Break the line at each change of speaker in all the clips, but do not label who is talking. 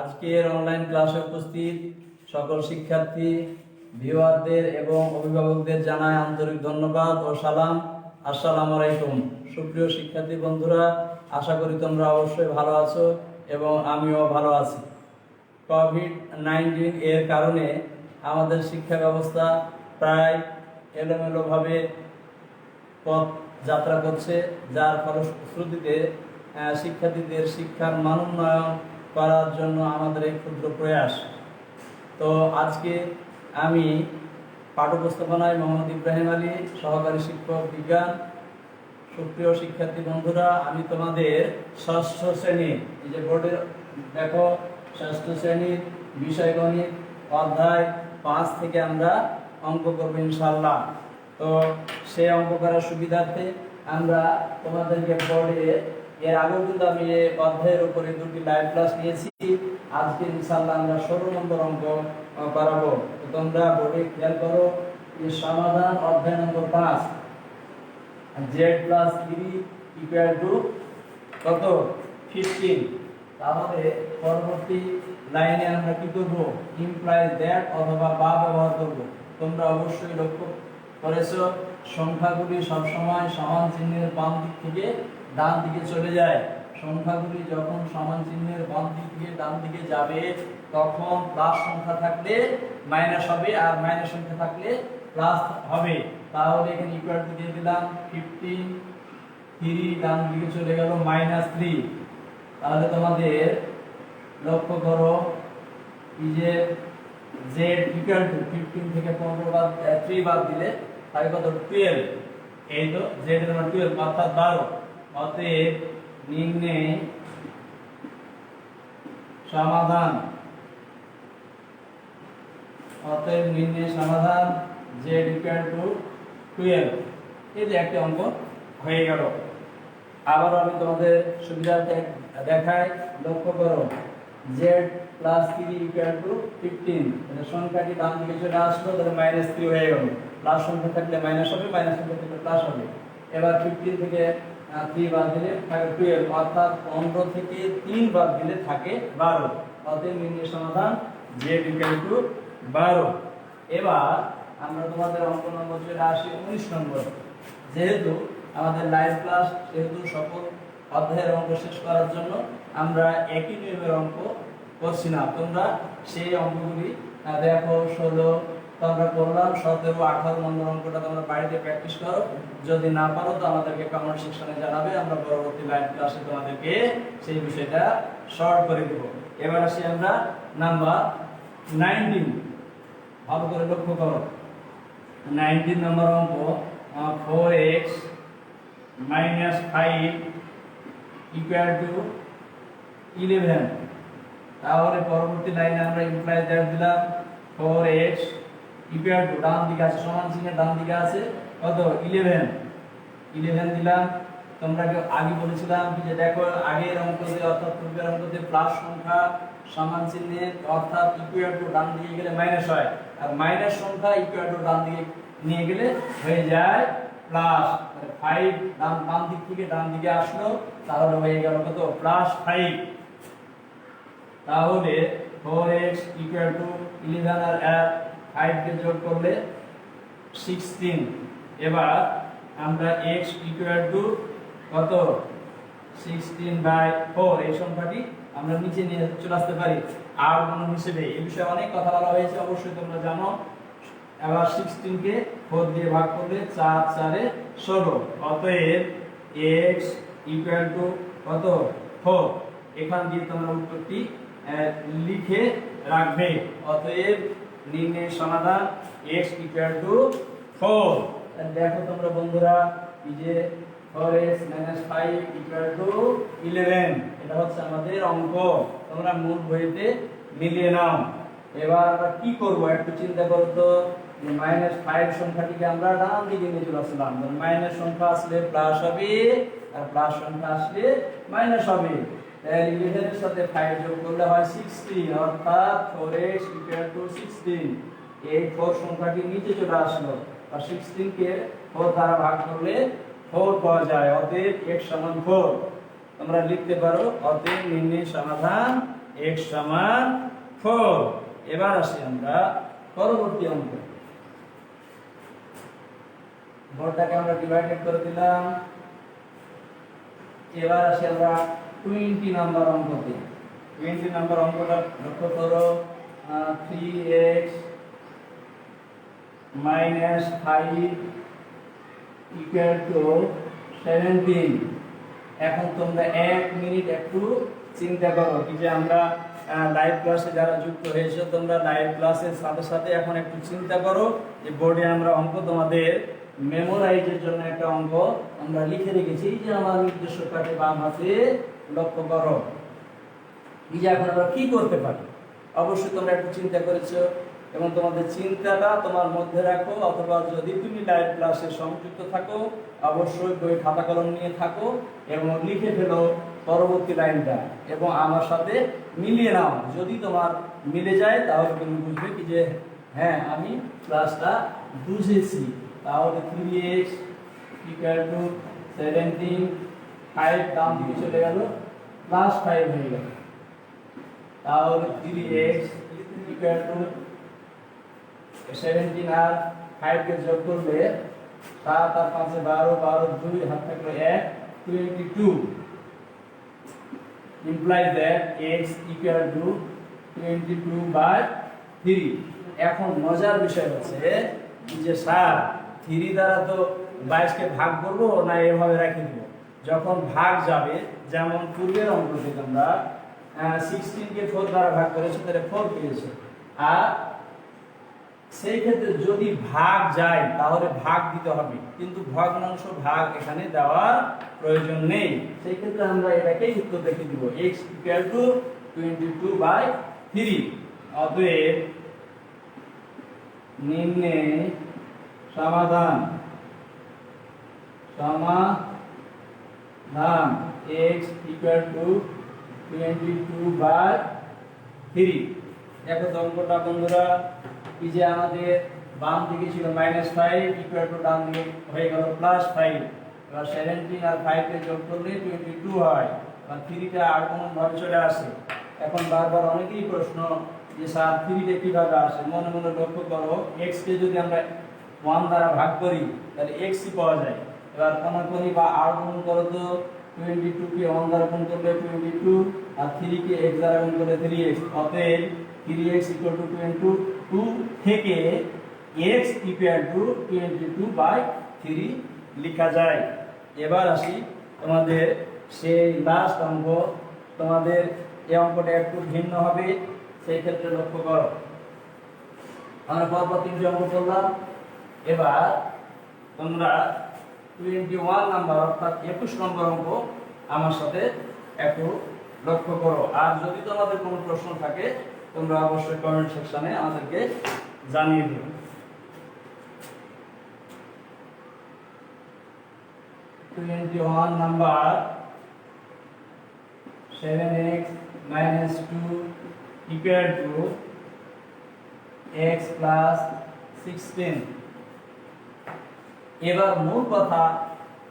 আজকের অনলাইন ক্লাসে উপস্থিত সকল শিক্ষার্থী ভিউয়ারদের এবং অভিভাবকদের জানায় আন্তরিক ধন্যবাদ ও সালাম। আসসালামু আলাইকুম। সুপ্রিয় শিক্ষার্থী বন্ধুরা, আশা করি তোমরা অবশ্যই ভালো আছো এবং আমিও ভালো আছি। কোভিড নাইন্টিন এর কারণে আমাদের শিক্ষা ব্যবস্থা প্রায় এলোমেলোভাবে পথ যাত্রা করছে, যার ফলশ্রুতিতে শিক্ষার্থীদের শিক্ষার মান উন্নয়ন করার জন্য আমাদের এই ক্ষুদ্র প্রয়াস। তো আজকে আমি পাঠ উপস্থাপনায় মোহাম্মদ ইব্রাহিম আলী, সহকারী শিক্ষক, বিজ্ঞান, সুপ্রিয় শিক্ষার্থী বন্ধুরা, আমি তোমাদের ষষ্ঠ শ্রেণি, এই যে বোর্ডে দেখো, ষষ্ঠ শ্রেণির বিষয় গণিত অধ্যায় পাঁচ থেকে আমরা অঙ্ক করব ইনশাল্লাহ তো সেই অঙ্ক করার সুবিধার্থে আমরা তোমাদেরকে বোর্ডে এর আগেও কিন্তু আমি অধ্যায়ের উপরে দুটি লাইভ ক্লাস নিয়েছি। আজকে ইনশাল্লাহ আমরা ষোলো নম্বর অঙ্ক তো তোমরা বোর্ডে খেয়াল করো যে সমাধান অধ্যায় নম্বর পাঁচ Z plus three equal to কত? ফিফটিন তাহলে পরবর্তী লাইনে আমরা কি করব? ইমপ্লাই দ্যাট অথবা বা ব্যবহার করব। তোমরা অবশ্যই লক্ষ্য করেছ, সংখ্যাগুলি সবসময় সমান চিহ্নের বাম দিক থেকে ডান দিকে চলে যায়। সংখ্যাগুলি যখন সমান চিহ্নের বাম দিক থেকে ডান দিকে যাবে, তখন প্লাস সংখ্যা থাকলে মাইনাস হবে আর মাইনাস সংখ্যা থাকলে প্লাস হবে। তাহলে এখানে ইকুয়াল দিয়ে দিলাম ফিফটিন থ্রি ডান দিকে চলে গেল মাইনাস থ্রি তাহলে তোমাদের লক্ষ্য করো, এই যে জেড ইকুয়াল টু ফিফটিন থেকে পনেরো বাদ থ্রি বাদ দিলে তাই কত? টুয়েলভ এই তো জেড এর মান টুয়েলভ অর্থাৎ বারো। অতএব নিম্নে সমাধান। অতএব নিম্নে সমাধান জেড ইকুয়াল টু টুয়েলভ এই যে একটা অঙ্ক হয়ে গেল। আবারও আমি তোমাদের সুবিধার্থে দেখাই। লক্ষ্য করো Z plus three equal to fifteen সংখ্যাটি ডান দিকে চলে আসলো, তাহলে মাইনাস থ্রি হয়ে গেল। প্লাস সংখ্যা থাকলে মাইনাস হবে মাইনাস সংখ্যা থাকলে প্লাস হবে। এবার ফিফটিন থেকে থ্রি বাদ দিলে টুয়েলভ অর্থাৎ পনেরো থেকে তিন বাদ দিলে থাকে বারো। অতএব নির্ণয় সমাধান জেড ইকুয়াল টু বারো। এবার আমরা তোমাদের অঙ্ক নম্বর চলে আসি উনিশ নম্বর। যেহেতু আমাদের লাইভ ক্লাস যেহেতু সকল অধ্যায়ের অঙ্ক শেষ করার জন্য আমরা একই নিয়মের অঙ্ক করছি না, তোমরা সেই অঙ্কগুলি দেখো ষোলো তোমরা করলাম সতেরো আঠারো নম্বর অঙ্কটা তোমরা বাড়িতে প্র্যাকটিস করো। যদি না পারো তো আমাদেরকে কমেন্ট সেকশনে জানাবে, আমরা পরবর্তী লাইভ ক্লাসে তোমাদেরকে সেই বিষয়টা শর্ট করে দেব। এবার আসি আমরা নাম্বার নাইনটিন ভালো করে লক্ষ্য করো। নাইনটিন নম্বর অঙ্ক four X minus five equal to eleven তাহলে পরবর্তী লাইনে আমরা ইমপ্লাই দিলাম ফোর এক্স ইকুয়াল টু ডান দিকে আছে, সমান চিহ্নের ডান দিকে আছে, কত? ইলেভেন ইলেভেন দিলাম, তোমরা কেউ আগে বলেছিলাম যে দেখো, আগের অঙ্কতে অর্থাৎ পূর্বের অঙ্কতে প্লাস সংখ্যা সমান চিহ্নের অর্থাৎ ইকুয়াল টু ডান দিকে গেলে মাইনাস হয়। আর মাইনাস সংখ্যা ইকুয়াল টু ডান দিকে নিয়ে গেলে হয়ে যায় প্লাস ফাইভ ডান, বাম দিক থেকে ডান দিকে আসলো, তাহলে হয়ে গেল কত? প্লাস ফাইভ তাহলে four X equal to eleven আর ফাইভকে যোগ করলে সিক্সটিন এবার আমরা এক্স ইকুয়াল টু কত? সিক্সটিন বাই ফোর এই সংখ্যাটি আমরা নিচে নিয়ে চলে আসতে পারি। আর গুণ হিসেবে। এই বিষয়ে অনেক কথা বলা হয়েছে, অবশ্যই তোমরা জানো। এবার সিক্সটিনকে ফোর দিয়ে ভাগ করলে চার, চারে ষোলো। অতএব এক্স ইকুয়াল টু কত? ফোর এখান দিয়ে তোমরা উত্তরটি লিখে রাখবে। অতএব নির্ণয় সমাধান এক্স ইকুয়াল টু ফোর দেখো তোমরা বন্ধুরা যে four X minus five equal to eleven এটা হচ্ছে আমাদের অঙ্ক। তোমরা মূল বইতে মিলিয়ে নাও। এবার আমরা কি করব? একটু চিন্তা করো তো। মাইনাস ফাইভ সংখ্যাটিকে আমরা ডান দিকে নিয়ে চলে আসলাম। মাইনাস সংখ্যা আসলে প্লাস হবে, আর প্লাস সংখ্যা আসলে মাইনাস হবে। ইলেভেনের সাথে ফাইভ যোগ করলে হয় সিক্সটিন অর্থাৎ four X equal to sixteen এই ফোর সংখ্যাটি নিচে চলে আসলো। আর সিক্সটিনকে ফোর দ্বারা ভাগ করলে ফোর পাওয়া যায়, অতএব এক্স সমান ফোর তোমরা লিখতে পারো, অতএব নির্ণয় সমাধান এক্স সমান ফোর এবার আসি আমরা পরবর্তী অঙ্ক। বোর্ডটাকে আমরা ডিভাইডেড করে দিলাম। এবার আসি আমরা টোয়েন্টি নাম্বার অঙ্কতে টোয়েন্টি নাম্বার অঙ্কটা লক্ষ্য করো three X minus five equal to seventeen এখন তোমরা এক মিনিট একটু চিন্তা করো কি যে আমরা লাইভ ক্লাসে যারা যুক্ত হয়েছে, তোমরা লাইভ ক্লাসের সাথে সাথে এখন একটু চিন্তা করো যে বোর্ডে আমরা অঙ্ক তোমাদের মেমোরাইজের জন্য একটা অঙ্ক আমরা লিখে রেখেছি। যে আমার নির্দিষ্ট কাটে বাম হাতে লক্ষ্য করো। যে এখন আমরা কি করতে পারি? অবশ্যই তোমরা একটু চিন্তা করেছ এবং তোমাদের চিন্তাটা তোমার মধ্যে রাখো, অথবা যদি তুমি লাইভ ক্লাসে সংযুক্ত থাকো, অবশ্যই বই খাতা কলম নিয়ে থাকো এবং লিখে ফেলো পরবর্তী লাইনটা এবং আমার সাথে মিলিয়ে নাও। যদি তোমার মিলে যায়, তাহলে তুমি বুঝবে কি যে হ্যাঁ আমি ক্লাসটা বুঝেছি। তাহলে three X equal to seventeen five দাম দিকে চলে গেল। প্লাস ফাইভ হয়ে গেল। তাহলে three X equal to seventeen আর ফাইভকে যোগ করলে সাত আর পাঁচে বারো বারো দুই, হাত থাকল এক twenty two implies that x equal to 22 by 3 এখন মজার বিষয় হচ্ছে যে স্যার 3 দ্বারা তো 22 কে ভাগ করব না এভাবে রেখে দিব? যখন ভাগ যাবে, যেমন পূর্বের অঙ্কতে তোমরা 16 কে 4 দ্বারা ভাগ করেছ, তাহলে ফোর পেয়েছ। আর সেই ক্ষেত্রে যদি ভাগ যায়, তাহলে ভাগ দিতে হবে। কিন্তু ভগ্নাংশ ভাগ এখানে দেওয়ার প্রয়োজন নেই। সেই ক্ষেত্রে আমরা এটাকেই উত্তর দেখে দিব। x equal to 22 by three অতএব নিম্নে সমাধান সমাধান x ইকুয়াল টু 22 বাই 3 দেখো তো অঙ্কটা বন্ধুরা, এই যে আমাদের বাম দিকে ছিল মাইনাস ফাইভ ইকুয়াল টু ডান দিকে হয়ে গেল প্লাস ফাইভ এবার সেভেন্টিন আর ফাইভকে যোগ করলে টোয়েন্টি টু হয়। এবার থ্রিটা আর কোনো ভাবে চলে আসে। এখন বারবার অনেকেই প্রশ্ন যে স্যার থ্রিটা কীভাবে আসে? মনে মনে লক্ষ্য করো এক্সকে যদি আমরা ওয়ান দ্বারা ভাগ করি, তাহলে এক্সই পাওয়া যায়। এবার করি বা আর গুণ করো তো টোয়েন্টি টুকে ওয়ান দ্বারা গুণ করলে টোয়েন্টি টু আর থ্রিকে এক্স দ্বারা গুণ করলে থ্রি এক্স অতএব three X equal to twenty two থেকে X equal to twenty two by three লেখা যায়। এবার আসি তোমাদের সেই লাস্ট অঙ্ক। তোমাদের এই অঙ্কটা একটু ভিন্ন হবে, সেই ক্ষেত্রে লক্ষ্য করো। আমরা পরপর তিনটি অঙ্ক করলাম। এবার তোমরা টোয়েন্টি ওয়ান নাম্বার অর্থাৎ একুশ নম্বর অঙ্ক আমার সাথে একটু লক্ষ্য করো। আর যদি তোমাদের কোনো প্রশ্ন থাকে, তোমরা অবশ্যই কমেন্ট সেকশনে আমাদেরকে জানিয়ে দিও। Twenty one number seven X minus two equal to X plus sixteen এবার মূল কথা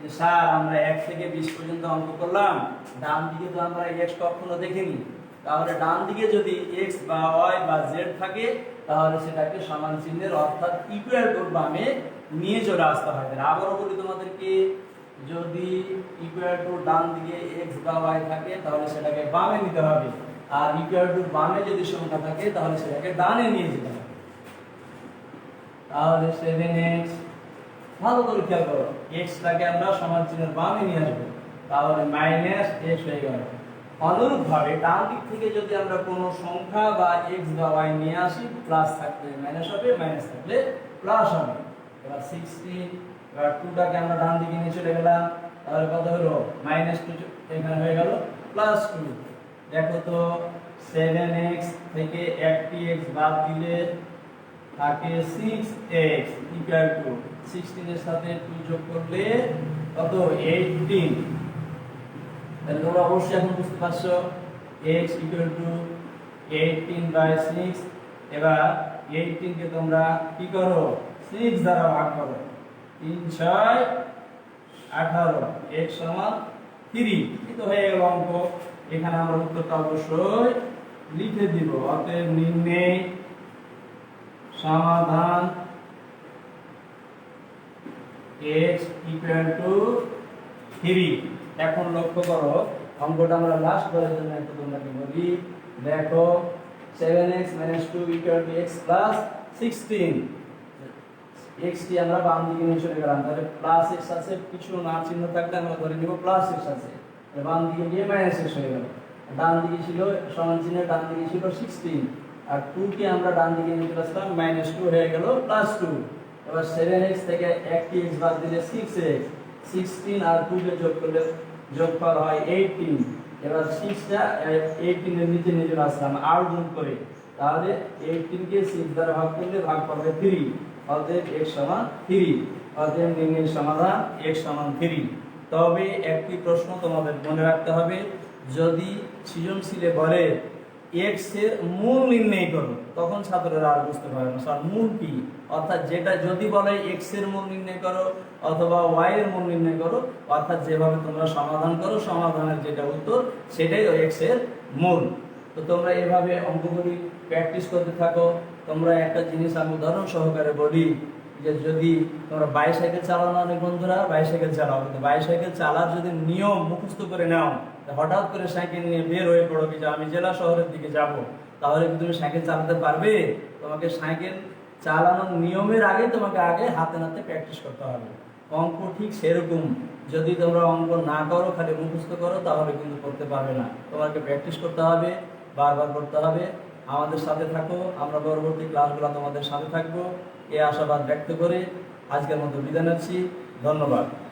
যে, স্যার, আমরা এক থেকে বিশ পর্যন্ত অঙ্ক করলাম। ডান দিকে তো আমরা এক্স কখনো দেখিনি। তাহলে ডান দিকে যদি এক্স বা ওয়াই বা জেড থাকে, তাহলে সেটাকে সমান চিহ্নের অর্থাৎ ইকুয়াল টুর বামে নিয়ে চলে আসতে হবে আবারও বলি তোমাদেরকে, যদি ইকুয়াল টু ডান দিকে এক্স বা ওয়াই থাকে, তাহলে সেটাকে বামে নিতে হবে। আর ইকুয়াল টুর বামে যদি সংখ্যা থাকে, তাহলে সেটাকে ডানে নিয়ে যেতে হবে। তাহলে সেভেন এক্স ভালো করে খেয়াল করো এক্সটাকে আমরা সমান চিহ্নের বামে নিয়ে আসব, তাহলে মাইনাস এক্স হয়ে গেল। অনুরূপভাবে ডান দিক থেকে যদি আমরা কোনো সংখ্যা বা এক্স বা ওয়াই নিয়ে আসি প্লাস থাকলে মাইনাস হবে মাইনাস থাকলে প্লাস হবে। এবার সিক্সটি এবার টুটাকে আমরা ডান দিকে নিয়ে চলে গেলাম, তাহলে কত হলো? মাইনাস টু এখানে হয়ে গেল প্লাস টু দেখো তো সেভেন এক্স থেকে একটি এক্স বাদ দিলে থাকে সিক্স এক্স ইকুয়াল টু সিক্সটিনের সাথে টু যোগ করলে কত? এইটিন তাহলে তোমরা অবশ্যই এখন বুঝতে পারছ বাই সিক্স এবার এইটিনকে তোমরা কি করো? সিক্স দ্বারা ভাগ করো। তিন ছয় আঠারো। এক্স সমান থ্রি কিন্তু হয়ে গেল অঙ্ক। এখানে আমরা উত্তরটা অবশ্যই লিখে দিব। অতএব নির্ণয় সমাধান x ইকুয়াল টু থ্রি। এখন লক্ষ্য করো, অঙ্কটা আমরা লাস্ট করার জন্য একটু তোমাকে বলি। দেখো seven X minus two equal to X plus sixteen X টি আমরা বাম দিকে নিয়ে চলে গেলাম। তাহলে প্লাস এক্স আছে, কিছু না চিহ্ন থাকলে আমরা ধরে নিব প্লাস এক্স আছে। বাম দিকে গিয়ে মাইনাস এক্স হয়ে গেল। ডান দিকে ছিল সমান চিহ্ন ডান দিকে ছিল সিক্সটিন আর টু কে আমরা ডান দিকে চলে আসলাম মাইনাস টু হয়ে গেল প্লাস টু এবার সেভেন এক্স থেকে একটি এক্স বাদ দিলে সিক্স এক্স সিক্সটিন আর টু কে যোগ করলে যোগ যোগফল হয় এইটিন এবার সিক্সটা এইটিনের নিচে নিয়ে চলে আসলাম আর গুণ করে। তাহলে এইটিনকে সিক্স দ্বারা ভাগ করলে ভাগ পাবে থ্রি অতএব x সমান 3 অতএব নির্ণয় সমাধান x সমান 3 তবে একটি প্রশ্ন তোমাদের মনে রাখতে হবে। যদি সৃজনশীলে বলে x এর মূল নির্ণয় করো, তখন ছাত্ররা আর বুঝতে পারে না। স্যার, মূল কি? অর্থাৎ যেটা যদি বলে x এর মূল নির্ণয় করো অথবা y এর মূল নির্ণয় করো, অর্থাৎ যেভাবে তোমরা সমাধান করো, সমাধানের যেটা উত্তর, সেটাই x এর মূল। তো তোমরা এভাবে অঙ্কগুলি প্র্যাকটিস করতে থাকো। তোমরা একটা জিনিস আমি উদাহরণ সহকারে বলি যে যদি তোমরা বাইসাইকেল চালানো অনেক বন্ধুরা বাইসাইকেল চালাও। কিন্তু বাইসাইকেল চালার যদি নিয়ম মুখস্থ করে নাও হঠাৎ করে সাইকেল নিয়ে বের হয়ে পড়ো কি যে আমি জেলা শহরের দিকে যাব। তাহলে কি তুমি সাইকেল চালাতে পারবে? তোমাকে সাইকেল চালানোর নিয়মের আগে তোমাকে আগে হাতে নাতে প্র্যাকটিস করতে হবে। অঙ্ক ঠিক সেরকম। যদি তোমরা অঙ্ক না করো, খালি মুখস্থ করো, তাহলে কিন্তু করতে পারবে না। তোমাকে প্র্যাকটিস করতে হবে, বারবার করতে হবে। আমাদের সাথে থাকো। আমরা পরবর্তী ক্লাসগুলো তোমাদের সাথে থাকব। এ আশাবাদ ব্যক্ত করে আজকের মতো বিদায় নিচ্ছি। ধন্যবাদ।